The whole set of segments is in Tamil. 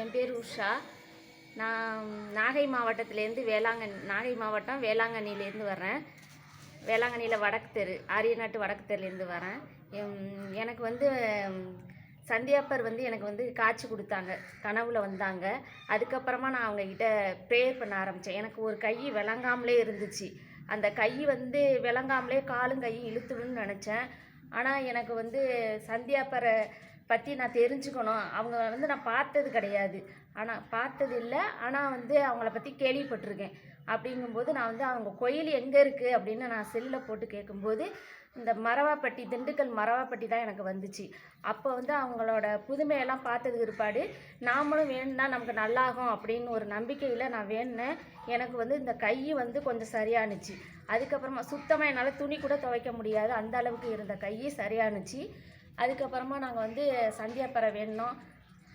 என் பேர் உஷா. நான் நாகை மாவட்டத்திலேருந்து வேளாங்கண்ணி நாகை மாவட்டம் வேளாங்கண்ணிலேருந்து வர்றேன். வேளாங்கண்ணியில் வடக்கு தெரு ஆரியநாட்டு வடக்கு தெருலேருந்து வரேன் எம், எனக்கு வந்து சந்தியாப்பர் வந்து எனக்கு வந்து காய்ச்சி கொடுத்தாங்க கனவுல வந்தாங்க. அதுக்கப்புறமா நான் அவங்கக்கிட்ட ப்ரேயர் பண்ண ஆரம்பித்தேன் எனக்கு ஒரு கை விளங்காமலே இருந்துச்சு. அந்த கை வந்து விளங்காமலே காலும் கையும் இழுத்துடுன்னு நினச்சேன். ஆனால் எனக்கு வந்து சந்தியாப்பரை பற்றி நான் தெரிஞ்சுக்கணும். அவங்க வந்து நான் பார்த்தது கிடையாது. ஆனால் பார்த்தது இல்லை. ஆனால் வந்து அவங்கள பற்றி கேள்விப்பட்டிருக்கேன். அப்படிங்கும்போது நான் வந்து அவங்க கோயில் எங்கே இருக்குது அப்படின்னு நான் செல்லில் போட்டு கேட்கும்போது இந்த மரவாப்பட்டி திண்டுக்கல் மரவாப்பட்டி தான் எனக்கு வந்துச்சு. அப்போ வந்து அவங்களோட புதுமையெல்லாம் பார்த்தது பிற்பாடு நாமளும் வேணும்னா நமக்கு நல்லாகும் அப்படின்னு ஒரு நம்பிக்கையில் நான் வேணுனேன். எனக்கு வந்து இந்த கை வந்து கொஞ்சம் சரியானுச்சு. அதுக்கப்புறமா சுத்தமாக என்னால் துணி கூட துவைக்க முடியாது. அந்த அளவுக்கு இருந்த கை சரியானுச்சு. அதுக்கப்புறமா நாங்கள் வந்து சந்தியாப்பறை வேணும்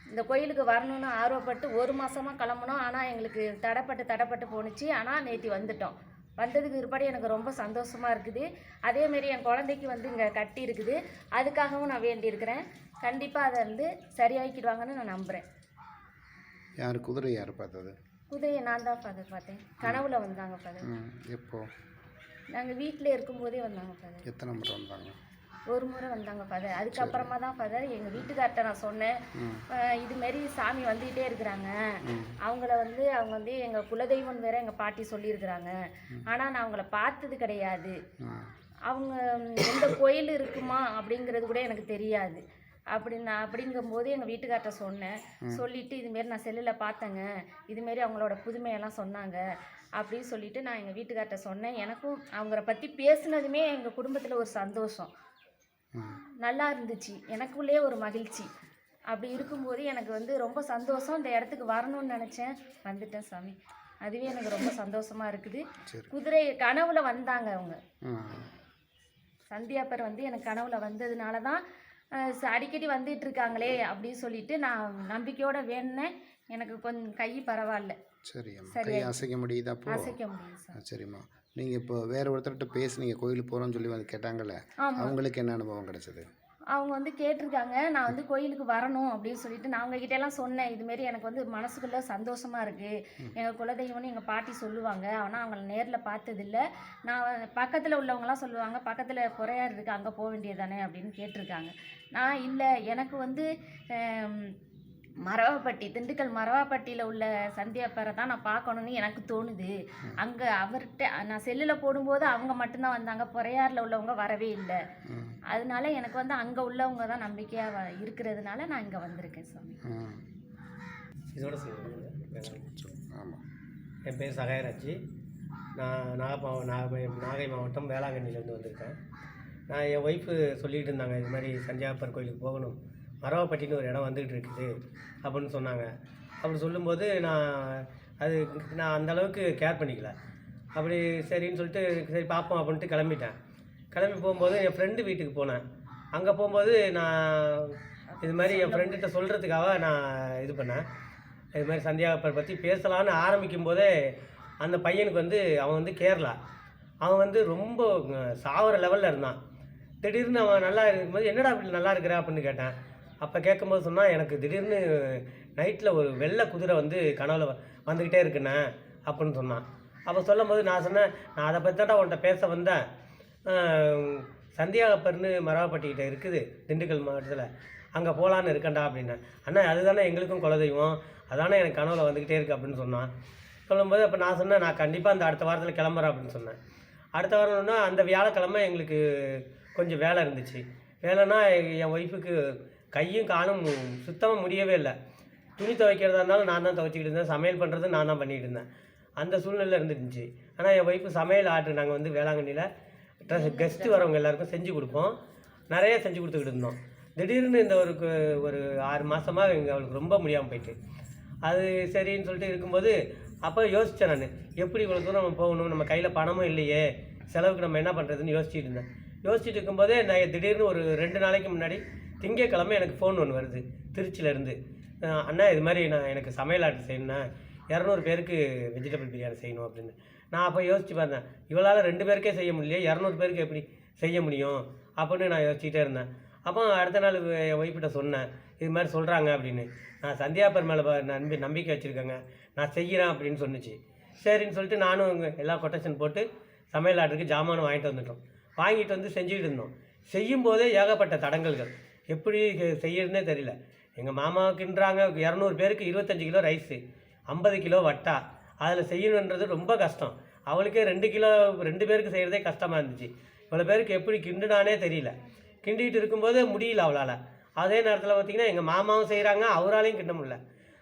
இந்த கோயிலுக்கு வரணும்னு ஆர்வப்பட்டு ஒரு மாதமாக கிளம்புனோம். ஆனால் எங்களுக்கு தடைப்பட்டு தடைப்பட்டு போணுச்சு. ஆனால் நேற்று வந்துட்டோம். வந்ததுக்கு பிற்பாடு எனக்கு ரொம்ப சந்தோஷமாக இருக்குது. அதேமாரி என் குழந்தைக்கு வந்து இங்கே கட்டி இருக்குது. அதுக்காகவும் நான் வேண்டியிருக்கிறேன். கண்டிப்பாக அதை வந்து சரியாக்கிடுவாங்கன்னு நான் நம்புகிறேன் யார்? குதிரை யார் பார்த்தது? குதிரையை நான் தான் ஃபாதர் பார்த்தேன். கனவுல வந்தாங்க ஃபாதர் எப்போ? நாங்கள் வீட்டில் இருக்கும்போதே வந்தாங்க ஃபாதர் எத்தனை முறை வந்தாங்க? ஒரு முறை வந்தாங்க ஃபாதர் அதுக்கப்புறமா தான் ஃபாதர் எங்கள் வீட்டுக்கார்ட்ட நான் சொன்னேன். இதுமாரி சாமி வந்துகிட்டே இருக்கிறாங்க. அவங்கள வந்து அவங்க வந்து எங்கள் குலதெய்வம் வேற எங்கள் பாட்டி சொல்லியிருக்கிறாங்க. ஆனால் நான் அவங்கள பார்த்தது கிடையாது. அவங்க எந்த கோயில் இருக்குமா அப்படிங்கிறது கூட எனக்கு தெரியாது. அப்படி நான் அப்படிங்கும்போது எங்கள் வீட்டுக்கார்ட்ட சொன்னேன். சொல்லிட்டு இதுமாரி நான் செல்லில் பார்த்தேங்க. இதுமாரி அவங்களோட புதுமையெல்லாம் சொன்னாங்க. அப்படின்னு சொல்லிட்டு நான் எங்கள் வீட்டுக்கார்ட்ட சொன்னேன். எனக்கும் அவங்கள பற்றி பேசுனதுமே எங்கள் குடும்பத்தில் ஒரு சந்தோஷம். நல்லா இருந்துச்சு. எனக்குள்ளே ஒரு மகிழ்ச்சி. அப்படி இருக்கும்போது எனக்கு வந்து ரொம்ப சந்தோஷம் இந்த இடத்துக்கு வரணும்னு நினச்சேன். வந்துட்டேன் சாமி. அதுவே எனக்கு ரொம்ப சந்தோஷமா இருக்குது. குதிரை கனவுல வந்தாங்க அவங்க. சந்தியாப்பர் வந்து எனக்கு கனவுல வந்ததுனால தான் அடிக்கடி வந்துட்டு இருக்காங்களே அப்படின்னு சொல்லிட்டு நான் நம்பிக்கையோட வேணுனேன் எனக்கு கொஞ்சம் கை பரவாயில்ல. சரி. கை அசைக்க முடியுதா அசைக்க முடியும் சரிம்மா. நீங்கள் இப்போ வேற ஒருத்தர்கிட்ட பேசுனீங்க கோயிலுக்கு போகிறோன்னு சொல்லி வந்து கேட்டாங்கல்ல ஆமாம் அவங்களுக்கு என்ன அனுபவம் கிடைச்சது? அவங்க வந்து கேட்டிருக்காங்க நான் வந்து கோயிலுக்கு வரணும் அப்படின்னு சொல்லிட்டு நான் அவங்க எல்லாம் சொன்னேன். இதுமாரி எனக்கு வந்து மனசுக்குள்ள சந்தோஷமா இருக்கு. எங்கள் குலதெய்வம்னு எங்கள் பாட்டி சொல்லுவாங்க. ஆனால் அவங்கள நேரில் பார்த்ததில்ல. நான் பக்கத்தில் உள்ளவங்கலாம் சொல்லுவாங்க பக்கத்தில் குறையார் இருக்கு அங்கே போக வேண்டியதானே அப்படின்னு கேட்டிருக்காங்க. நான் இல்லை எனக்கு வந்து மரவாப்பட்டி திண்டுக்கல் மரவாப்பட்டியில் உள்ள சந்தியாப்பரை தான் நான் பார்க்கணுன்னு எனக்கு தோணுது. அங்கே அவர்கிட்ட நான் செல்லில் போடும்போது அவங்க மட்டும்தான் வந்தாங்க பொறையாரில் உள்ளவங்க வரவே இல்லை. அதனால எனக்கு வந்து அங்கே உள்ளவங்க தான் நம்பிக்கையாக இருக்கிறதுனால நான் இங்கே வந்திருக்கேன் சாமி இதோட சொல்லுங்கள் ஆமாம் என் பேர் சகாயராஜ். நான் நாகப்பா நாகை நாகை மாவட்டம் வேளாங்கண்ணிலேருந்து வந்திருக்கேன். நான் என் ஒய்ஃபு சொல்லிகிட்டு இருந்தாங்க இது மாதிரி சந்தியாப்பர் கோயிலுக்கு போகணும். மரவாப்பட்டின்னு ஒரு இடம் வந்துகிட்டு இருக்குது அப்படின்னு சொன்னாங்க. அப்படி சொல்லும்போது நான் அது நான் அந்த அளவுக்கு கேர் பண்ணிக்கல. அப்படி சரின்னு சொல்லிட்டு சரி பார்ப்போம் அப்படின்ட்டு கிளம்பிட்டேன். கிளம்பி போகும்போது என் ஃப்ரெண்டு வீட்டுக்கு போனேன். அங்கே போகும்போது நான் இது மாதிரி என் ஃப்ரெண்டுகிட்ட சொல்கிறதுக்காக நான் இது பண்ணேன். இது மாதிரி சந்தியாப்பர் பற்றி பேசலான்னு ஆரம்பிக்கும் போதே அந்த பையனுக்கு வந்து அவன் வந்து கேரளா. அவன் வந்து ரொம்ப சாவர லெவலில் இருந்தான். திடீர்னு அவன் நல்லா இருக்கும்போது என்னடா இப்படி நல்லா இருக்கிற? அப்படின்னு கேட்டேன். அப்போ கேட்கும்போது சொன்னால் எனக்கு திடீர்னு நைட்டில் ஒரு வெள்ளை குதிரை வந்து கனவுல வ- வந்துக்கிட்டே இருக்குண்ணே அப்படின்னு சொன்னான். அப்போ சொல்லும்போது நான் சொன்னேன் நான் அதை பற்றி தான் உன்கிட்ட பேச வந்தேன். சந்தியாகப்பர்னு மரவாப்பட்டிக்கிட்ட இருக்குது திண்டுக்கல் மாவட்டத்தில். அங்கே போகலான்னு இருக்கேன்டா அப்படின்னேன் அண்ணா அதுதானே எங்களுக்கும் குலதெய்வம். அதானே எனக்கு கனவுல வந்துக்கிட்டே இருக்குது அப்படின்னு சொன்னான் சொல்லும்போது அப்போ நான் சொன்னேன் நான் கண்டிப்பாக அந்த அடுத்த வாரத்தில் கிளம்புறேன் அப்படின்னு சொன்னேன். அடுத்த வாரம்னா அந்த வியாழக்கிழமை எங்களுக்கு கொஞ்சம் வேலை இருந்துச்சு. வேலைன்னா என் ஒய்ஃபுக்கு கையும் காலும் சுத்தமாக முடியவே இல்லை. துணி துவைக்கிறதா இருந்தாலும் நான் தான் துவைச்சிக்கிட்டு இருந்தேன். சமையல் பண்ணுறது நான் தான் பண்ணிகிட்டு இருந்தேன். அந்த சூழ்நிலை இருந்துருந்துச்சு ஆனால் என் ஒய்ஃபு சமையல் ஆர்டர் நாங்கள் வந்து வேளாங்கண்ணியில் கெஸ்ட்டு வரவங்க எல்லாருக்கும் செஞ்சு கொடுப்போம். நிறைய செஞ்சு கொடுத்துக்கிட்டு இருந்தோம். திடீர்னு இந்த ஒரு ஒரு ஆறு மாதமாக எங்கள் அவளுக்கு ரொம்ப முடியாமல் போயிட்டு. அது சரின்னு சொல்லிட்டு இருக்கும்போது அப்போ யோசித்தேன் நான். எப்படி இவ்வளோ தூரம் நம்ம போகணும்? நம்ம கையில் பணமும் இல்லையே. செலவுக்கு நம்ம என்ன பண்ணுறதுன்னு யோசிச்சுட்டு இருந்தேன். யோசிச்சுட்டு இருக்கும்போதே நான் திடீர்னு ஒரு ரெண்டு நாளைக்கு முன்னாடி திங்கக்கிழமை எனக்கு ஃபோன் ஒன்று வருது. திருச்சியிலேருந்து அண்ணா இது மாதிரி நான் எனக்கு சமையல் ஆர்டர் செய்யணுண்ணா இரநூறு பேருக்கு வெஜிடபிள் பிரியாணி செய்யணும் அப்படின்னு. நான் அப்போ யோசிச்சு பார்த்தேன் இவளால் ரெண்டு பேருக்கே செய்ய முடியலையே இரநூறு பேருக்கு எப்படி செய்ய முடியும்? அப்படின்னு நான் யோசிச்சுட்டே இருந்தேன். அப்போ அடுத்த நாள் என் ஒய்ஃபிட்ட சொன்னேன் இது மாதிரி சொல்கிறாங்க அப்படின்னு. நான் சந்தியாப்பர் மேலே நம்பி நம்பிக்கை வச்சுருக்கேங்க. நான் செய்கிறேன் அப்படின்னு சொன்னுச்சு. சரின்னு சொல்லிட்டு நானும் எல்லா கொட்டேஷன் போட்டு சமையல் ஆர்டருக்கு ஜாமானும் வாங்கிட்டு வந்துட்டோம். வாங்கிட்டு வந்து செஞ்சுக்கிட்டு இருந்தோம். செய்யும் போதே ஏகப்பட்ட தடங்கல்கள். எப்படி செய்யறதுனே தெரியல. எங்கள் மாமாவுக்குன்றாங்க இரநூறு பேருக்கு இருபத்தஞ்சு கிலோ ரைஸு ஐம்பது கிலோ வட்டா. அதில் செய்யணுன்றது ரொம்ப கஷ்டம். அவளுக்கே ரெண்டு கிலோ ரெண்டு பேருக்கு செய்கிறதே கஷ்டமாக இருந்துச்சு. இவ்வளோ பேருக்கு எப்படி கிண்டுனானே தெரியல. கிண்டிகிட்டு இருக்கும்போது முடியல அவளால். அதே நேரத்தில் பார்த்தீங்கன்னா எங்கள் மாமாவும் செய்கிறாங்க அவராலையும் கிண்ட முடியல.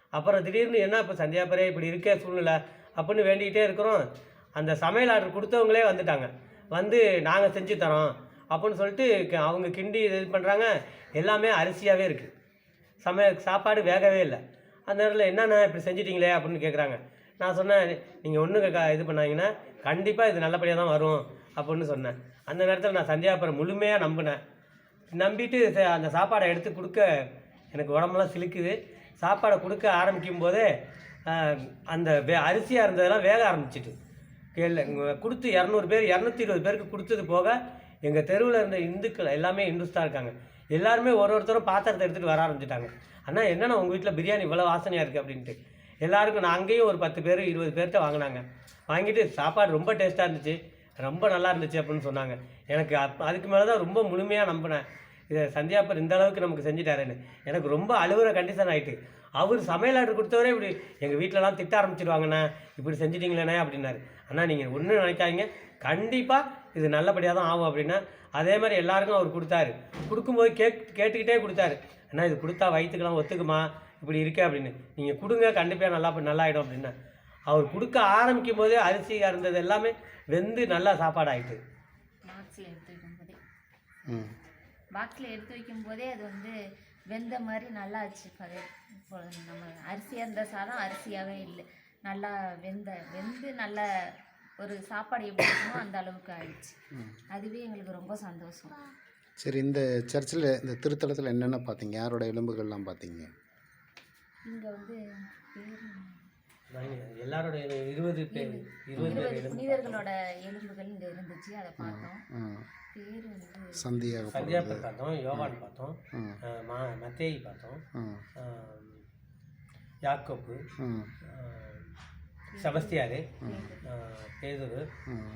அப்புறம் திடீர்னு என்ன இப்போ சந்தியா சந்தியாபரே இப்படி இருக்கே சூழ்நிலை அப்படின்னு வேண்டிக்கிட்டே இருக்கிறோம். அந்த சமையல் ஆர்டர் கொடுத்தவங்களே வந்துட்டாங்க. வந்து நாங்கள் செஞ்சு தரோம் அப்படின்னு சொல்லிட்டு க- அவங்க கிண்டி இது பண்ணுறாங்க எல்லாமே அரிசியாகவே இருக்குது சமையல் சாப்பாடு வேகவே இல்லை. அந்த நேரத்தில் என்னென்ன இப்படி செஞ்சிட்டிங்களே அப்படின்னு கேட்குறாங்க நான் சொன்னேன் நீங்கள் ஒன்றும் இது பண்ணாங்கன்னா கண்டிப்பாக இது நல்லபடியாக தான் வரும் அப்படின்னு சொன்னேன். அந்த நேரத்தில் நான் சந்தியாபுரம் முழுமையாக நம்பினேன். நம்பிட்டு ச- அந்த சாப்பாடை எடுத்து கொடுக்க எனக்கு உடம்பெல்லாம் சிலுக்குது. சாப்பாடை கொடுக்க ஆரம்பிக்கும் போதே அந்த வே அரிசியாக இருந்ததெல்லாம் வேக ஆரம்பிச்சிட்டு. இல்லை கொடுத்து இரநூறு பேர் இரநூத்தி இருபது பேருக்கு கொடுத்தது போக எங்கள் தெருவில் இருந்த இந்துக்கள் எல்லாமே இந்துஸ்தான் இருக்காங்க. எல்லாருமே ஒரு ஒருத்தரும் பாத்திரத்தை எடுத்துகிட்டு வர ஆரம்பிச்சிட்டாங்க. ஆனால் என்னண்ணா உங்கள் வீட்டில் பிரியாணி இவ்வளோ வாசனையாக இருக்குது அப்படின்ட்டு. எல்லாருக்கும் நான் அங்கேயும் ஒரு பத்து பேர் இருபது பேர்கிட்ட வாங்கினாங்க. வாங்கிட்டு சாப்பாடு ரொம்ப டேஸ்ட்டாக இருந்துச்சு. ரொம்ப நல்லா இருந்துச்சு அப்படின்னு சொன்னாங்க. எனக்கு அப் அதுக்கு மேலே தான் ரொம்ப முழுமையாக நம்பினேன். இதை சந்தியாப்பர் இந்த அளவுக்கு நமக்கு செஞ்சுட்டாருன்னு. எனக்கு ரொம்ப அழுகுற கண்டிஷன் ஆகிட்டு அவர் சமையல் ஆர்டர் கொடுத்தவரே இப்படி எங்கள் வீட்டிலலாம் திட்ட ஆரம்பிச்சிருவாங்கண்ணே. இப்படி செஞ்சிட்டிங்களேண்ணே அப்படின்னாரு. அண்ணா நீங்கள் ஒன்றும் நினைக்காதீங்க. கண்டிப்பாக இது நல்லபடியாக தான் ஆகும் அப்படின்னா அதே மாதிரி எல்லாருக்கும் அவர் கொடுத்தாரு. கொடுக்கும்போது கேக் கேட்டுக்கிட்டே கொடுத்தாரு. அண்ணா இது கொடுத்தா வயிற்றுக்கெல்லாம் ஒத்துக்குமா? இப்படி இருக்கே அப்படின்னு. நீங்கள் கொடுங்க கண்டிப்பாக நல்லா நல்லாயிடும் அப்படின்னா. அவர் கொடுக்க ஆரம்பிக்கும் போதே அரிசியாக இருந்தது எல்லாமே வெந்து நல்லா சாப்பாடு ஆயிட்டு பாக்ஸில் எடுத்து வைக்கும்போதே ம். பாக்ஸில் எடுத்து வைக்கும்போதே அது வந்து வெந்த மாதிரி நல்லா ஆச்சு. அது இப்போ நம்ம அரிசியாக இருந்த சாதம் அரிசியாகவே இல்லை. நல்லா வெந்த வெந்து நல்ல ஒரு சாப்பாடு எப்படி இருக்குமோ அந்த அளவுக்கு ஆயிடுச்சு. அதுவே எங்களுக்கு ரொம்ப சந்தோஷம். சரி இந்த சர்ச்சில் இந்த திருத்தலத்தில் என்னென்ன பார்த்தீங்க? யாரோட எலும்புகள்லாம் பார்த்தீங்க? இங்கே வந்து எல்லாரோட இருபது பேர் இருபது. புனிதர்களோட எலும்புகள் இங்கே இருந்துச்சு அதை பார்த்தோம். பேர் வந்து சந்தியாக சந்தியாப்பர் பார்த்தோம் யோவான் பார்த்தோம் ம். மத்தேயி பார்த்தோம் யாக்கோப்பு செபஸ்தியாரு பேதுரு ம்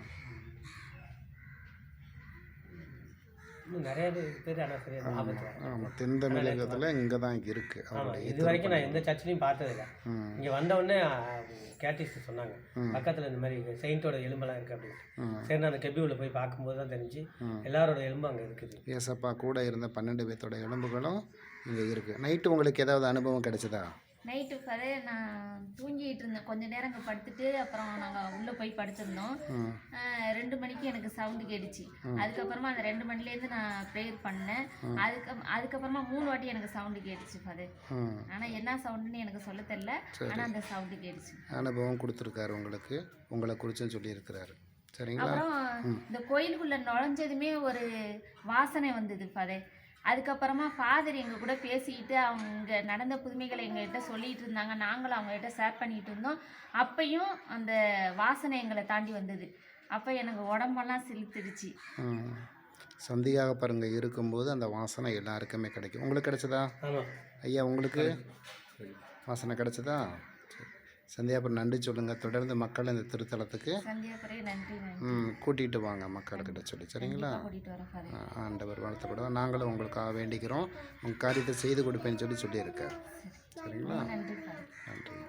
இன்னும் நிறைய பேர் ஆனால் சரியா ஞாபகத்தில். ஆமாம் தென் தமிழகத்தில் இங்கே தான் இருக்குது ஆமா அவருடைய இது வரைக்கும் நான் எந்த சர்ச்சிலையும் பார்த்ததில்ல. இங்கே வந்த உடனே கேட்டிஸ்ட் சொன்னாங்க. பக்கத்தில் இந்த மாதிரி செயின்ட்டோட எலும்பெல்லாம் இருக்குது அப்படின்னு. சரி நான் அந்த கெபியூவில் போய் பார்க்கும்போது தான் தெரிஞ்சு. எல்லாரோட எலும்பு அங்கே இருக்குது. ஏசப்பா கூட இருந்த பன்னெண்டு பேர்த்தோட எலும்புகளும் இங்கே இருக்குது நைட்டு உங்களுக்கு ஏதாவது அனுபவம் கிடைச்சதா? நைட்டு ஃபரே நான் தூங்கிட்டு இருந்தேன். கொஞ்ச நேரம் அங்கே படுத்துட்டு அப்புறம் நாங்கள் உள்ளே போய் படுத்திருந்தோம். ரெண்டு மணிக்கு எனக்கு சவுண்டு கேட்டுச்சு. அதுக்கப்புறமா அந்த ரெண்டு மணிலேருந்து நான் ப்ரேயர் பண்ணேன். அதுக்கு அதுக்கப்புறமா மூணு வாட்டி எனக்கு சவுண்டு கேட்டுச்சு ஃபதே ம் ஆனால் என்ன சவுண்டுன்னு எனக்கு சொல்ல தெரியல. ஆனால் அந்த சவுண்டு கேட்டுச்சு. அனுபவம் கொடுத்துருக்காரு உங்களுக்கு. உங்களை குறிச்சும் சொல்லியிருக்கிறாரு. சரிங்களா? அப்புறம் இந்த கோயிலுக்குள்ள நுழைஞ்சதுமே ஒரு வாசனை வந்தது ஃபதே அதுக்கப்புறமா ஃபாதர் எங்கள் கூட பேசிக்கிட்டு அவங்க நடந்த புதுமைகளை எங்கள்கிட்ட சொல்லிட்டு இருந்தாங்க. நாங்களும் அவங்ககிட்ட ஷேர் பண்ணிட்டு இருந்தோம். அப்பையும் அந்த வாசனை எங்களை தாண்டி வந்தது. அப்போ எனக்கு உடம்பெல்லாம் சிலுத்துடுச்சு ம். சந்தியாக பாருங்க இருக்கும்போது அந்த வாசனை எல்லாருக்குமே கிடைக்கும். உங்களுக்கு கிடைச்சதா? ஐயா உங்களுக்கு? வாசனை கிடைச்சதா. சந்தியாபுரம் நன்றி சொல்லுங்கள் தொடர்ந்து மக்கள் இந்த திருத்தலத்துக்கு கூட்டிகிட்டு வாங்க மக்கள்கிட்ட சொல்லி. சரிங்களா? ஆண்டவர் வாழ்த்தப்படுவோம் நாங்களும் உங்களுக்காக வேண்டிக்கிறோம். உங்கள் காரியத்தை செய்து கொடுப்பேன்னு சொல்லி சொல்லியிருக்கார். சரிங்களா? நன்றி.